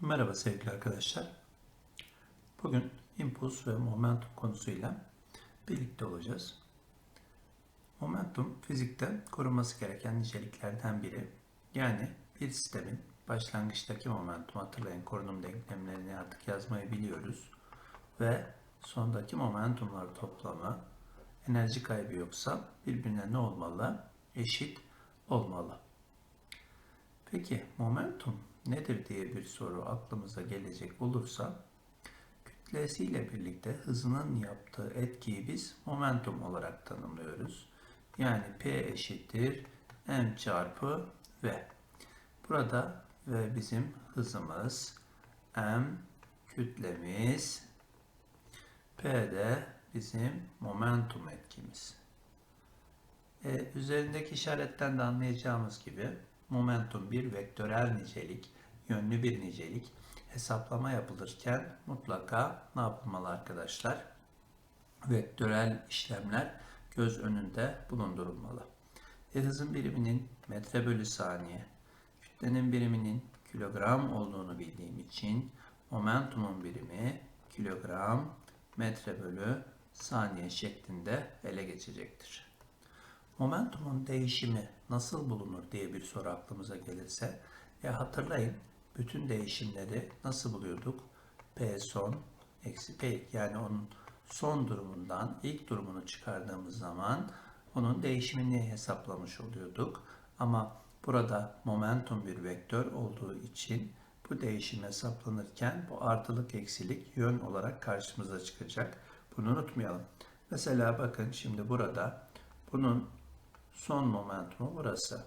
Merhaba sevgili arkadaşlar. Bugün impuls ve momentum konusuyla birlikte olacağız. Momentum fizikte korunması gereken niceliklerden biri. Yani bir sistemin başlangıçtaki momentum hatırlayın korunum denklemlerini artık yazmayı biliyoruz. Ve sondaki momentumlar toplamı enerji kaybı yoksa birbirine ne olmalı? Eşit olmalı. Peki momentum nedir diye bir soru aklımıza gelecek olursa kütlesiyle birlikte hızının yaptığı etkiyi biz momentum olarak tanımlıyoruz. Yani P eşittir m çarpı v. Burada v bizim hızımız, m kütlemiz, p de bizim momentum etkimiz. E, üzerindeki işaretten de anlayacağımız gibi momentum bir vektörel nicelik, yönlü bir nicelik. Hesaplama yapılırken mutlaka ne yapılmalı arkadaşlar? Vektörel işlemler göz önünde bulundurulmalı. E, hızın biriminin metre bölü saniye, kütlenin biriminin kilogram olduğunu bildiğim için momentumun birimi kilogram metre bölü saniye şeklinde ele geçecektir. Momentumun değişimi nasıl bulunur diye bir soru aklımıza gelirse ya hatırlayın bütün değişimleri nasıl buluyorduk? P son eksi P yani onun son durumundan ilk durumunu çıkardığımız zaman onun değişimini hesaplamış oluyorduk. Ama burada momentum bir vektör olduğu için bu değişim hesaplanırken bu artılık eksilik yön olarak karşımıza çıkacak. Bunu unutmayalım. Mesela bakın şimdi burada bunun son momentumu burası.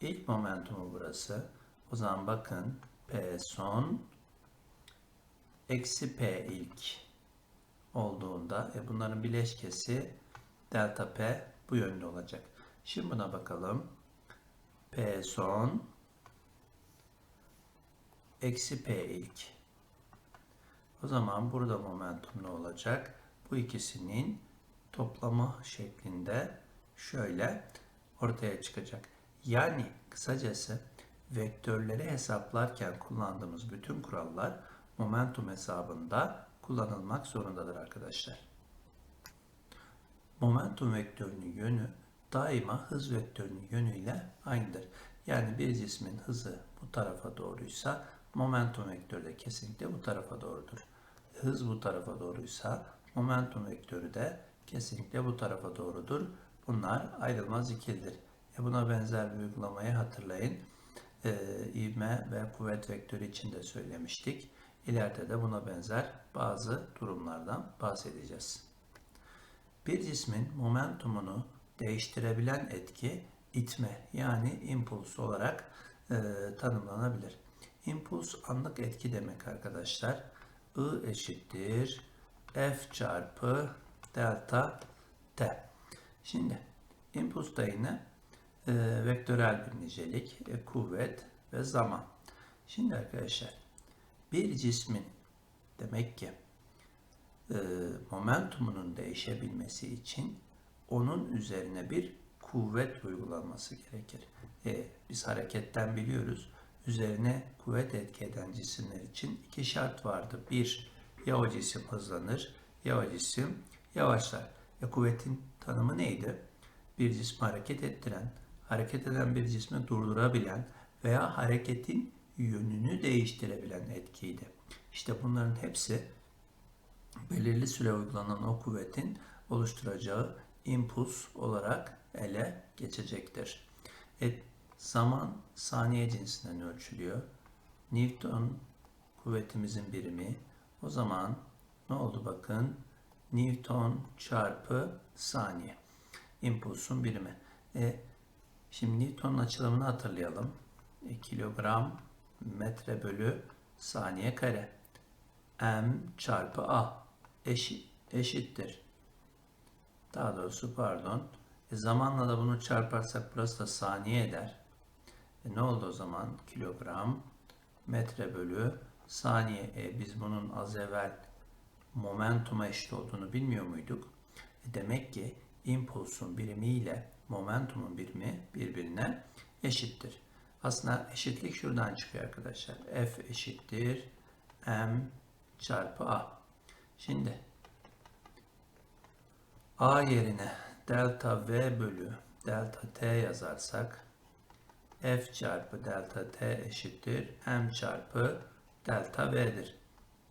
İlk momentumu burası. O zaman bakın P son eksi P ilk olduğunda e bunların bileşkesi delta P bu yönde olacak. Şimdi buna bakalım. P son eksi P ilk. O zaman burada momentum ne olacak? Bu ikisinin toplamı şeklinde şöyle ortaya çıkacak. Yani kısacası vektörleri hesaplarken kullandığımız bütün kurallar momentum hesabında kullanılmak zorundadır arkadaşlar. Momentum vektörünün yönü daima hız vektörünün yönüyle aynıdır. Yani bir cismin hızı bu tarafa doğruysa momentum vektörü de kesinlikle bu tarafa doğrudur. Hız bu tarafa doğruysa momentum vektörü de kesinlikle bu tarafa doğrudur. Bunlar ayrılmaz ikilidir. E buna benzer bir uygulamayı hatırlayın. E, ivme ve kuvvet vektörü için de söylemiştik. İleride de buna benzer bazı durumlardan bahsedeceğiz. Bir cismin momentumunu değiştirebilen etki itme yani impuls olarak e, tanımlanabilir. İmpuls anlık etki demek arkadaşlar. I eşittir F çarpı delta T. Şimdi impuls da yine e, vektörel bir nicelik, e, kuvvet ve zaman. Şimdi arkadaşlar bir cismin demek ki e, momentumunun değişebilmesi için onun üzerine bir kuvvet uygulanması gerekir. E, biz hareketten biliyoruz. Üzerine kuvvet etki eden cisimler için iki şart vardı. Bir, ya o cisim hızlanır ya o cisim yavaşlar. Ya kuvvetin tanımı neydi? Bir cismi hareket ettiren, hareket eden bir cismi durdurabilen veya hareketin yönünü değiştirebilen etkiydi. İşte bunların hepsi belirli süre uygulanan o kuvvetin oluşturacağı impuls olarak ele geçecektir. E, zaman saniye cinsinden ölçülüyor. Newton kuvvetimizin birimi. O zaman ne oldu bakın? Newton çarpı saniye. İmpulsun birimi. E, şimdi Newton'un açılımını hatırlayalım. E, kilogram metre bölü saniye kare. M çarpı A eşit, eşittir. Daha doğrusu pardon. E, zamanla da bunu çarparsak burası da saniye eder. E, ne oldu o zaman? Kilogram metre bölü saniye. E, biz bunun az evvel momentuma eşit olduğunu bilmiyor muyduk? E demek ki impulsun birimi ile momentumun birimi birbirine eşittir. Aslında eşitlik şuradan çıkıyor arkadaşlar. F eşittir M çarpı A. Şimdi A yerine delta V bölü delta T yazarsak F çarpı delta T eşittir M çarpı delta V'dir.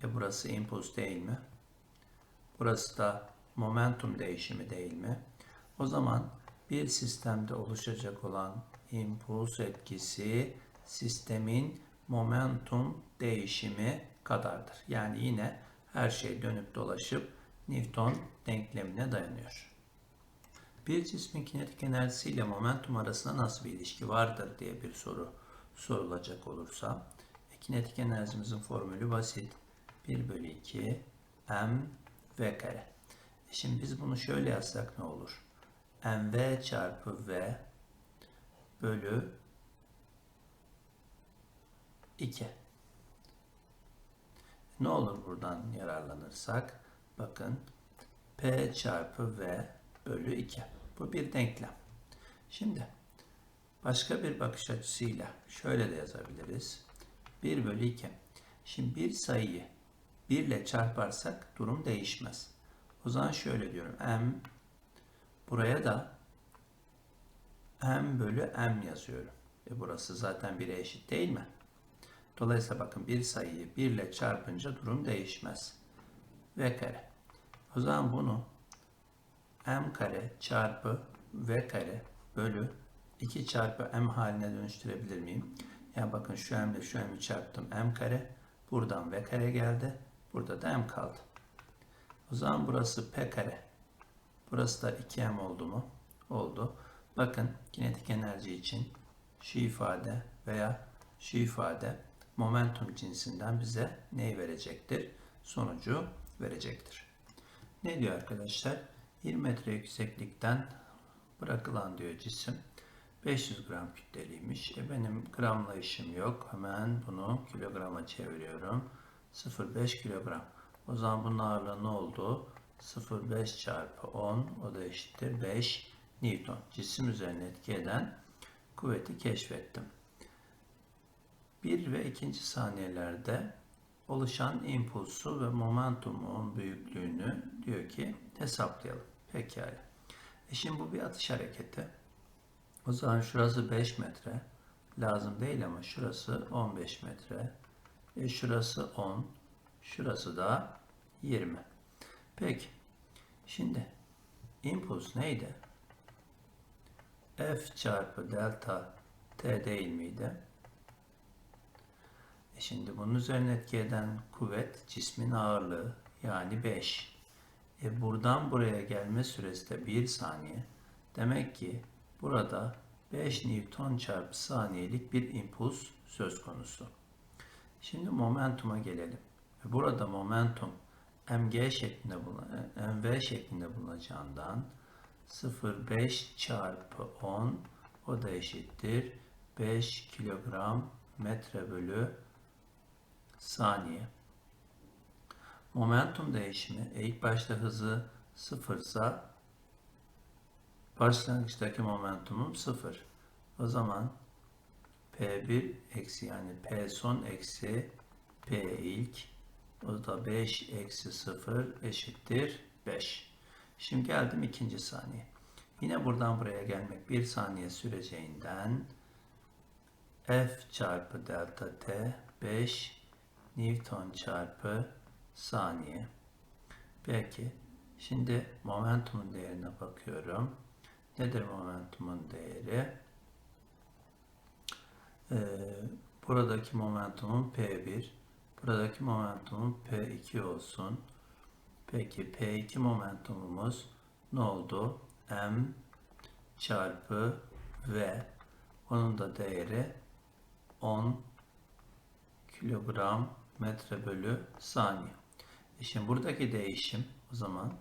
E burası impuls değil mi? Burası da momentum değişimi değil mi? O zaman bir sistemde oluşacak olan impuls etkisi sistemin momentum değişimi kadardır. Yani yine her şey dönüp dolaşıp Newton denklemine dayanıyor. Bir cismin kinetik enerjisi ile momentum arasında nasıl bir ilişki vardır diye bir soru sorulacak olursa e, kinetik enerjimizin formülü basit. 1 bölü 2 m v kare. E şimdi biz bunu şöyle yazsak ne olur? Mv çarpı v bölü 2. Ne olur buradan yararlanırsak? Bakın P çarpı V bölü 2. Bu bir denklem. Şimdi başka bir bakış açısıyla şöyle de yazabiliriz. 1 bölü 2. Şimdi bir sayıyı 1 ile çarparsak durum değişmez. O zaman şöyle diyorum. M buraya da M bölü M yazıyorum. E burası zaten 1'e eşit değil mi? Dolayısıyla bakın bir sayıyı 1 ile çarpınca durum değişmez. V kare. O zaman bunu m kare çarpı v kare bölü 2 çarpı m haline dönüştürebilir miyim? Yani bakın şu m ile şu m'i çarptım m kare. Buradan v kare geldi. Burada da m kaldı. O zaman burası p kare. Burası da 2m oldu mu? Oldu. Bakın kinetik enerji için şu ifade veya şu ifade momentum cinsinden bize neyi verecektir? Sonucu verecektir. Ne diyor arkadaşlar? 20 metre yükseklikten bırakılan diyor cisim 500 gram kütleliymiş. E benim gramla işim yok. Hemen bunu kilograma çeviriyorum. 0,5 kilogram. O zaman bunun ağırlığı ne oldu? 0,5 çarpı 10 o da eşittir 5 Newton. Cisim üzerine etki eden kuvveti keşfettim. 1 ve 2. saniyelerde oluşan impulsu ve momentumun büyüklüğünü diyor ki hesaplayalım. Pekala. E şimdi bu bir atış hareketi. O zaman şurası 5 metre. Lazım değil ama şurası 15 metre. E şurası 10. Şurası da 20. Peki. Şimdi impuls neydi? F çarpı delta T değil miydi? E şimdi bunun üzerine etki eden kuvvet cismin ağırlığı yani 5. E buradan buraya gelme süresi de 1 saniye. Demek ki burada 5 Newton çarpı saniyelik bir impuls söz konusu. Şimdi momentuma gelelim. E burada momentum mg şeklinde mv şeklinde bulunacağından 0,5 çarpı 10 o da eşittir 5 kilogram metre bölü saniye. Momentum değişimi ilk başta hızı sıfırsa başlangıçtaki momentumum sıfır. O zaman P1 eksi yani P son eksi P ilk o da 5 eksi 0 eşittir 5. Şimdi geldim ikinci saniye. Yine buradan buraya gelmek bir saniye süreceğinden F çarpı delta T 5 Newton çarpı saniye. Peki. Şimdi momentumun değerine bakıyorum. Nedir momentumun değeri? Ee, buradaki momentumum P1. Buradaki momentumum P2 olsun. Peki P2 momentumumuz ne oldu? M çarpı V. Onun da değeri 10 kilogram metre bölü saniye. E şimdi buradaki değişim o zaman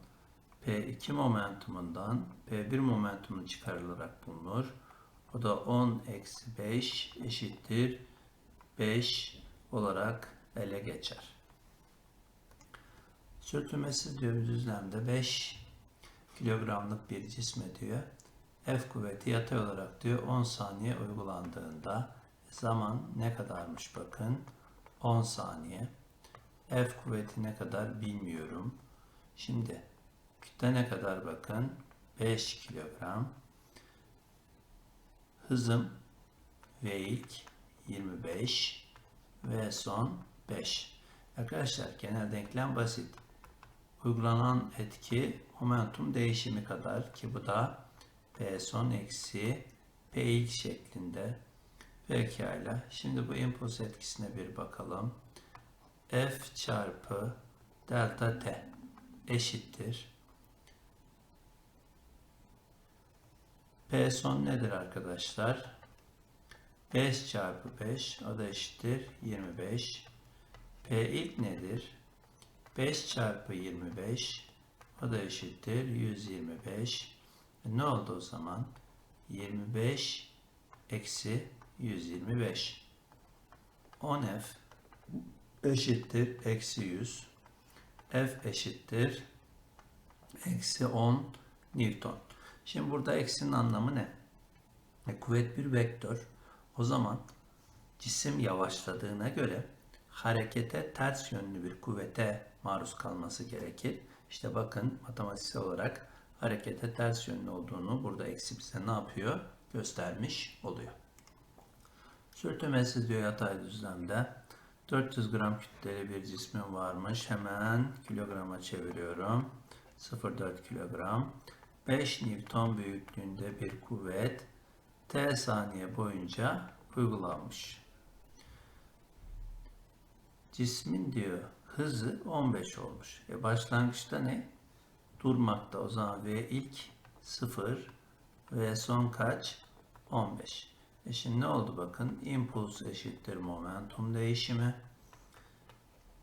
P2 momentumundan P1 momentumu çıkarılarak bulunur. O da 10 eksi 5 eşittir 5 olarak ele geçer. Sürtünmesiz diyor düzlemde 5 kilogramlık bir cisme diyor. F kuvveti yatay olarak diyor 10 saniye uygulandığında Zaman ne kadarmış bakın. 10 saniye. F kuvveti ne kadar bilmiyorum. Şimdi kütle ne kadar bakın. 5 kilogram. Hızım V ilk 25 ve son 5. Arkadaşlar genel denklem basit. Uygulanan etki momentum değişimi kadar ki bu da P son eksi P ilk şeklinde. Pekala. Şimdi bu impuls etkisine bir bakalım. F çarpı delta T eşittir. P son nedir arkadaşlar? 5 çarpı 5 o da eşittir 25. P ilk nedir? 5 çarpı 25 o da eşittir 125. E ne oldu o zaman? 25 eksi 125. 10F eşittir eksi 100. F eşittir eksi 10 Newton. Şimdi burada eksinin anlamı ne? E, kuvvet bir vektör. O zaman cisim yavaşladığına göre harekete ters yönlü bir kuvvete maruz kalması gerekir. İşte bakın matematiksel olarak harekete ters yönlü olduğunu burada eksi bize ne yapıyor? Göstermiş oluyor. Sürtünmesiz diyor yatay düzlemde 400 gram kütleli bir cismin varmış. Hemen kilograma çeviriyorum. 0,4 kilogram. 5 Newton büyüklüğünde bir kuvvet T saniye boyunca uygulanmış. Cismin diyor hızı 15 olmuş. E başlangıçta ne? Durmakta. O zaman V ilk 0 ve son kaç? 15. E şimdi ne oldu bakın? Impuls eşittir momentum değişimi.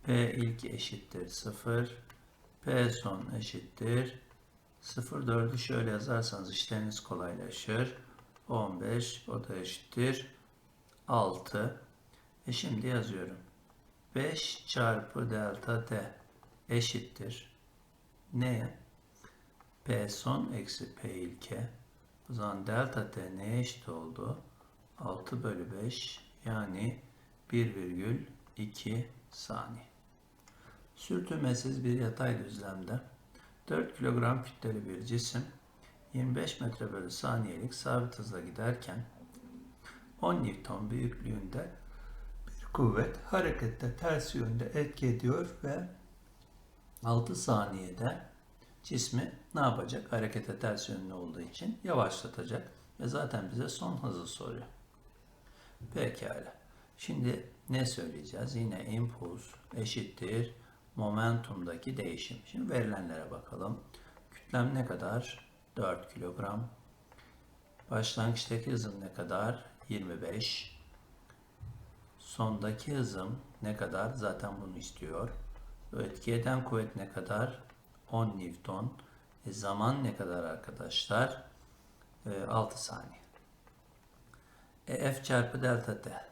P ilk eşittir 0. P son eşittir 0. 4'ü şöyle yazarsanız işleriniz kolaylaşır. 15 o da eşittir 6. E şimdi yazıyorum. 5 çarpı delta t eşittir. Neye? P son eksi P ilke. O zaman delta t neye eşit oldu? 6 bölü 5 yani 1,2 saniye. Sürtünmesiz bir yatay düzlemde 4 kilogram kütleli bir cisim 25 metre bölü saniyelik sabit hızla giderken 10 Newton büyüklüğünde kuvvet harekette ters yönde etki ediyor ve 6 saniyede cismi ne yapacak? Harekete ters yönlü olduğu için yavaşlatacak ve zaten bize son hızı soruyor. Pekala. Şimdi ne söyleyeceğiz? Yine impuls eşittir momentumdaki değişim. Şimdi verilenlere bakalım. Kütlem ne kadar? 4 kilogram. Başlangıçtaki hızım ne kadar? 25. Sondaki hızım ne kadar? Zaten bunu istiyor. Etki eden kuvvet ne kadar? 10 Newton. E zaman ne kadar arkadaşlar? E, 6 saniye. E, F çarpı delta T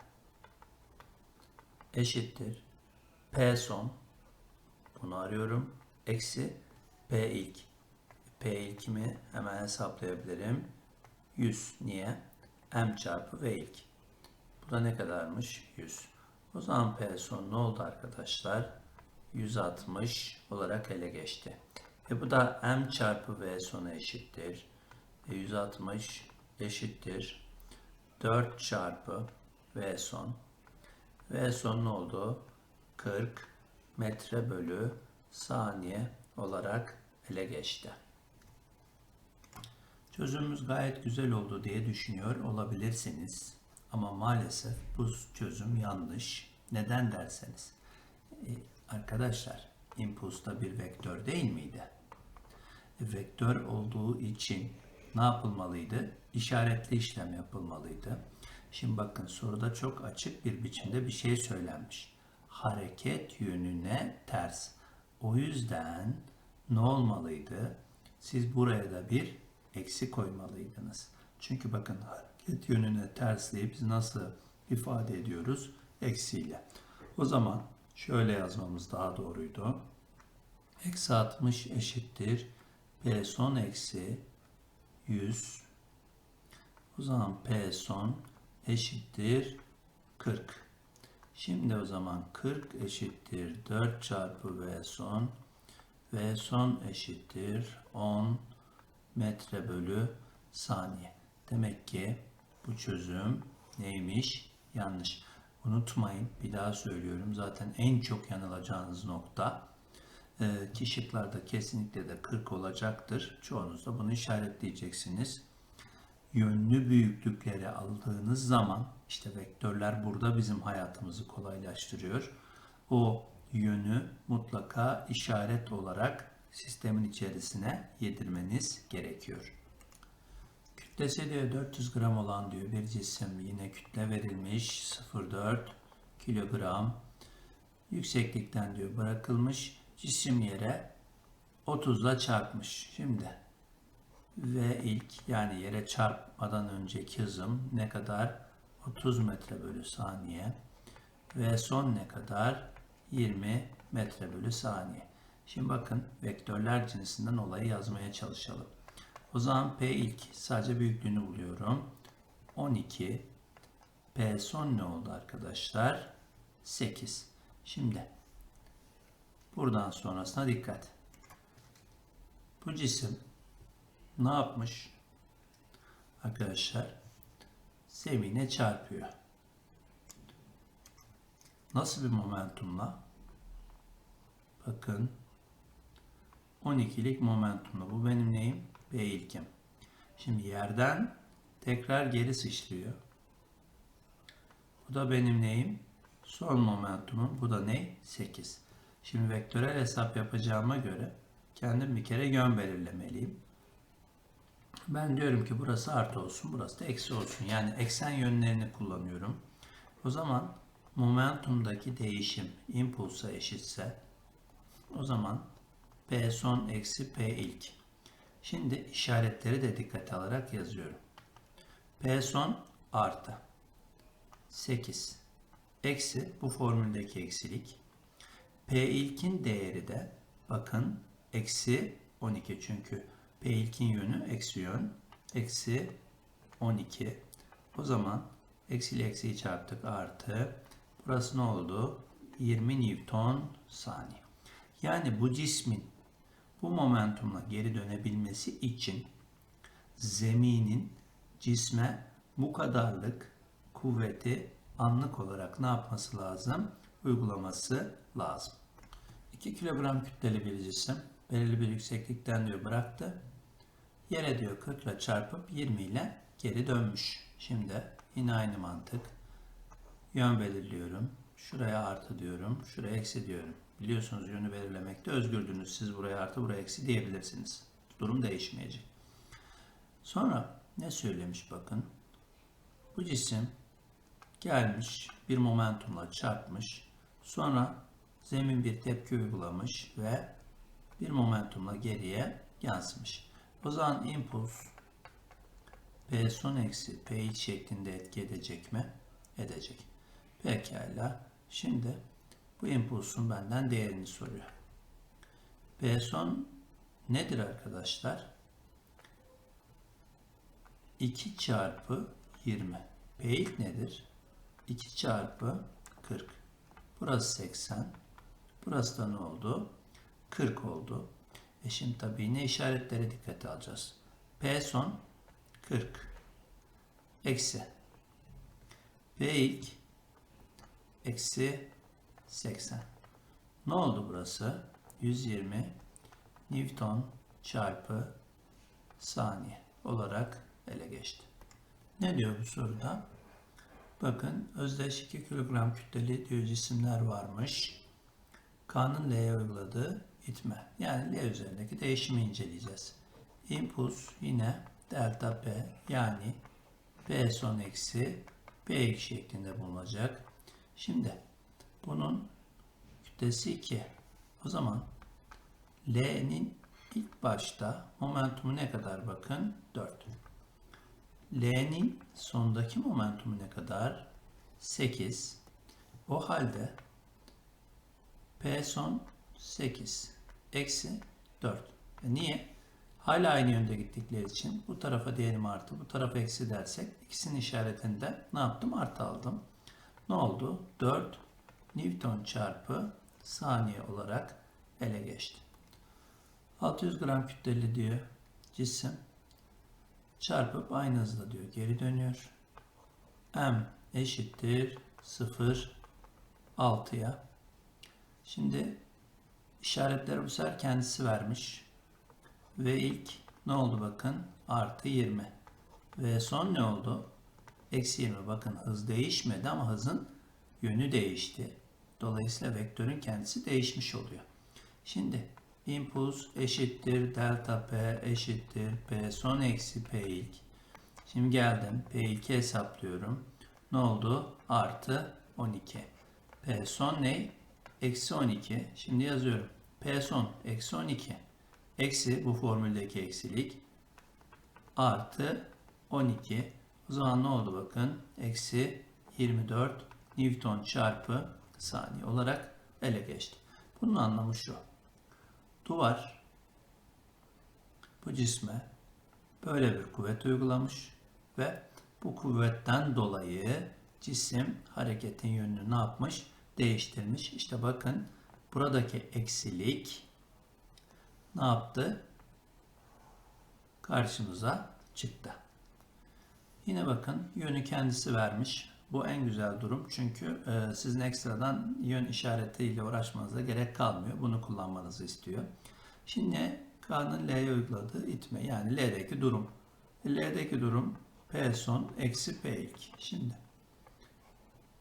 eşittir. P son. Bunu arıyorum. Eksi P ilk. P ilkimi hemen hesaplayabilirim. 100. Niye? M çarpı V ilk. Bu da ne kadarmış? 100. O zaman P son ne oldu arkadaşlar? 160 olarak ele geçti. E bu da M çarpı V sona eşittir. E 160 eşittir. 4 çarpı V son. V son ne oldu? 40 metre bölü saniye olarak ele geçti. Çözümümüz gayet güzel oldu diye düşünüyor olabilirsiniz. Ama maalesef bu çözüm yanlış. Neden derseniz. E, arkadaşlar impulsta bir vektör değil miydi? E, vektör olduğu için ne yapılmalıydı? İşaretli işlem yapılmalıydı. Şimdi bakın soruda çok açık bir biçimde bir şey söylenmiş. Hareket yönüne ters. O yüzden ne olmalıydı? Siz buraya da bir eksi koymalıydınız. Çünkü bakın hareket yönüne tersliği biz nasıl ifade ediyoruz? Eksiyle. O zaman şöyle yazmamız daha doğruydu. Eksi 60 eşittir. P son eksi 100. O zaman P son eşittir 40. Şimdi o zaman 40 eşittir 4 çarpı V son. V son eşittir 10 metre bölü saniye. Demek ki bu çözüm neymiş? Yanlış. Unutmayın bir daha söylüyorum. Zaten en çok yanılacağınız nokta e, ki kesinlikle de 40 olacaktır. Çoğunuz da bunu işaretleyeceksiniz. Yönlü büyüklükleri aldığınız zaman işte vektörler burada bizim hayatımızı kolaylaştırıyor. O yönü mutlaka işaret olarak sistemin içerisine yedirmeniz gerekiyor. Kütlesi diyor 400 gram olan diyor bir cisim yine kütle verilmiş 0.4 kilogram yükseklikten diyor bırakılmış cisim yere 30 ile çarpmış. Şimdi ve ilk yani yere çarpmadan önceki hızım ne kadar? 30 metre bölü saniye ve son ne kadar? 20 metre bölü saniye. Şimdi bakın vektörler cinsinden olayı yazmaya çalışalım. O zaman P ilk sadece büyüklüğünü buluyorum. 12 P son ne oldu arkadaşlar? 8. Şimdi buradan sonrasına dikkat. Bu cisim ne yapmış? Arkadaşlar zemine çarpıyor. Nasıl bir momentumla? Bakın 12'lik momentumla. Bu benim neyim? B ilkim. Şimdi yerden tekrar geri sıçrıyor. Bu da benim neyim? Son momentumum. Bu da ne? 8. Şimdi vektörel hesap yapacağıma göre kendim bir kere yön belirlemeliyim. Ben diyorum ki burası artı olsun, burası da eksi olsun. Yani eksen yönlerini kullanıyorum. O zaman momentumdaki değişim impulsa eşitse o zaman P son eksi P ilk. Şimdi işaretleri de dikkate alarak yazıyorum. P son artı 8 eksi bu formüldeki eksilik. P ilkin değeri de bakın eksi 12 çünkü P ilkin yönü eksi yön. Eksi 12. O zaman eksi ile eksiyi çarptık artı. Burası ne oldu? 20 Newton saniye. Yani bu cismin bu momentumla geri dönebilmesi için zeminin cisme bu kadarlık kuvveti anlık olarak ne yapması lazım? Uygulaması lazım. 2 kilogram kütleli bir cisim belirli bir yükseklikten diyor bıraktı. Yere diyor 40 ile çarpıp 20 ile geri dönmüş. Şimdi yine aynı mantık. Yön belirliyorum. Şuraya artı diyorum. Şuraya eksi diyorum. Biliyorsunuz yönü belirlemekte özgürdünüz. Siz buraya artı buraya eksi diyebilirsiniz. Durum değişmeyecek. Sonra ne söylemiş bakın. Bu cisim gelmiş bir momentumla çarpmış. Sonra zemin bir tepki uygulamış ve bir momentumla geriye yansımış. O zaman impuls P son eksi P şeklinde etki edecek mi? Edecek. Pekala. Şimdi bu impulsun benden değerini soruyor. P son nedir arkadaşlar? 2 çarpı 20. P ilk nedir? 2 çarpı 40. Burası 80. Burası da ne oldu? 40 oldu. E şimdi tabii ne işaretlere dikkate alacağız. P son 40 eksi P ilk eksi 80. Ne oldu burası? 120 Newton çarpı saniye olarak ele geçti. Ne diyor bu soruda? Bakın özdeş 2 kilogram kütleli diyor cisimler varmış. K'nın L'ye uyguladığı itme. Yani L üzerindeki değişimi inceleyeceğiz. Impuls yine delta P yani P son eksi P şeklinde bulunacak. Şimdi bunun kütlesi 2. O zaman L'nin ilk başta momentumu ne kadar bakın? 4. L'nin sondaki momentumu ne kadar? 8. O halde P son 8 eksi 4. E niye? Hala aynı yönde gittikleri için bu tarafa diyelim artı, bu tarafa eksi dersek ikisinin işaretinde ne yaptım? Artı aldım. ne oldu? 4 Newton çarpı saniye olarak ele geçti. 600 gram kütleli diyor cisim çarpıp aynı hızla diyor geri dönüyor. M eşittir 0 6'ya. Şimdi işaretleri bu sefer kendisi vermiş. Ve ilk ne oldu bakın? Artı 20. Ve son ne oldu? Eksi 20. Bakın hız değişmedi ama hızın yönü değişti. Dolayısıyla vektörün kendisi değişmiş oluyor. Şimdi impuls eşittir delta p eşittir p son eksi p ilk. Şimdi geldim p ilki hesaplıyorum. Ne oldu? Artı 12. P son ne? Eksi 12. Şimdi yazıyorum. P son eksi 12. Eksi bu formüldeki eksilik. Artı 12. O zaman ne oldu bakın? Eksi 24 Newton çarpı saniye olarak ele geçti. Bunun anlamı şu. Duvar bu cisme böyle bir kuvvet uygulamış ve bu kuvvetten dolayı cisim hareketin yönünü ne yapmış? Değiştirmiş. İşte bakın buradaki eksilik ne yaptı? Karşımıza çıktı. Yine bakın yönü kendisi vermiş. Bu en güzel durum çünkü e, sizin ekstradan yön işaretiyle uğraşmanıza gerek kalmıyor. Bunu kullanmanızı istiyor. Şimdi K'nın L'ye uyguladığı itme yani L'deki durum. L'deki durum P son eksi P ilk. Şimdi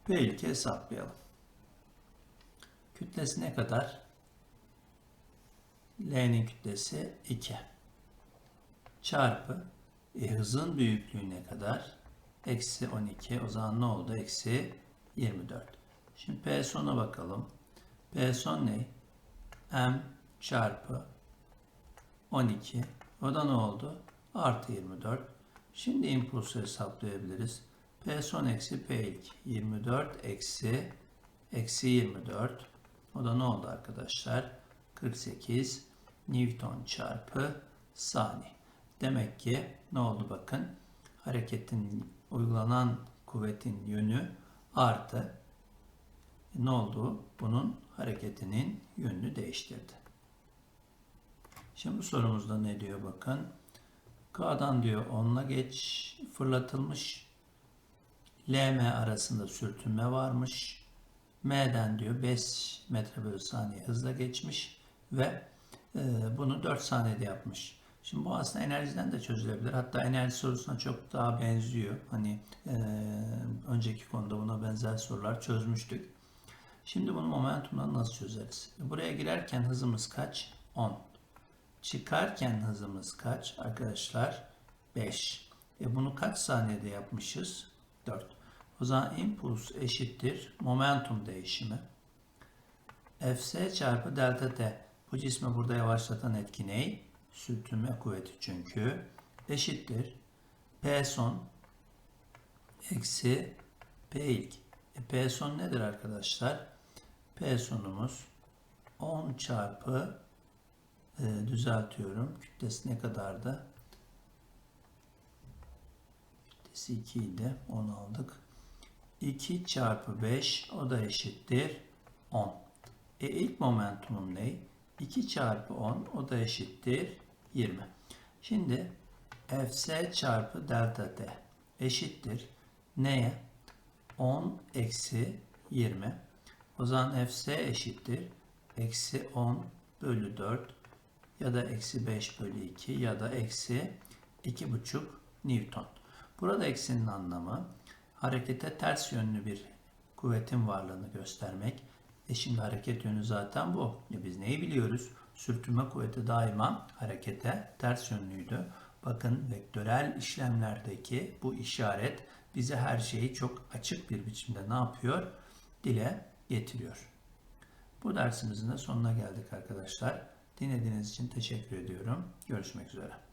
P ilki hesaplayalım. Kütlesi ne kadar? L'nin kütlesi 2. Çarpı e, hızın büyüklüğü ne kadar? Eksi 12. O zaman ne oldu? Eksi 24. Şimdi P sona bakalım. P son ne? M çarpı 12. O da ne oldu? Artı 24. Şimdi impulsu hesaplayabiliriz. P son eksi P ilk. 24 eksi eksi 24. O da ne oldu arkadaşlar? 48 Newton çarpı saniye. Demek ki ne oldu bakın? Hareketin uygulanan kuvvetin yönü artı. Ne oldu? Bunun hareketinin yönünü değiştirdi. Şimdi bu sorumuzda ne diyor bakın. K'dan diyor 10'la geç fırlatılmış. LM arasında sürtünme varmış. M'den diyor 5 metre bölü saniye hızla geçmiş ve e, bunu 4 saniyede yapmış. Şimdi bu aslında enerjiden de çözülebilir. Hatta enerji sorusuna çok daha benziyor. Hani e, önceki konuda buna benzer sorular çözmüştük. Şimdi bunu momentumdan nasıl çözeriz? Buraya girerken hızımız kaç? 10. Çıkarken hızımız kaç arkadaşlar? 5. E bunu kaç saniyede yapmışız? 4. O zaman impuls eşittir momentum değişimi. Fs çarpı delta t. Bu cismi burada yavaşlatan etki ne? Sürtünme kuvveti çünkü. Eşittir. P son eksi P ilk. E, P son nedir arkadaşlar? P sonumuz 10 çarpı e, düzeltiyorum. Kütlesi ne kadardı? Kütlesi 2 idi. 10 aldık. 2 çarpı 5 o da eşittir 10. E ilk momentumum ne? 2 çarpı 10 o da eşittir 20. Şimdi Fs çarpı delta t eşittir neye? 10 eksi 20. O zaman Fs eşittir eksi 10 bölü 4 ya da eksi 5 bölü 2 ya da eksi 2,5 Newton. Burada eksinin anlamı harekete ters yönlü bir kuvvetin varlığını göstermek. E şimdi hareket yönü zaten bu. E biz neyi biliyoruz? Sürtünme kuvveti daima harekete ters yönlüydü. Bakın vektörel işlemlerdeki bu işaret bize her şeyi çok açık bir biçimde ne yapıyor? Dile getiriyor. Bu dersimizin de sonuna geldik arkadaşlar. Dinlediğiniz için teşekkür ediyorum. Görüşmek üzere.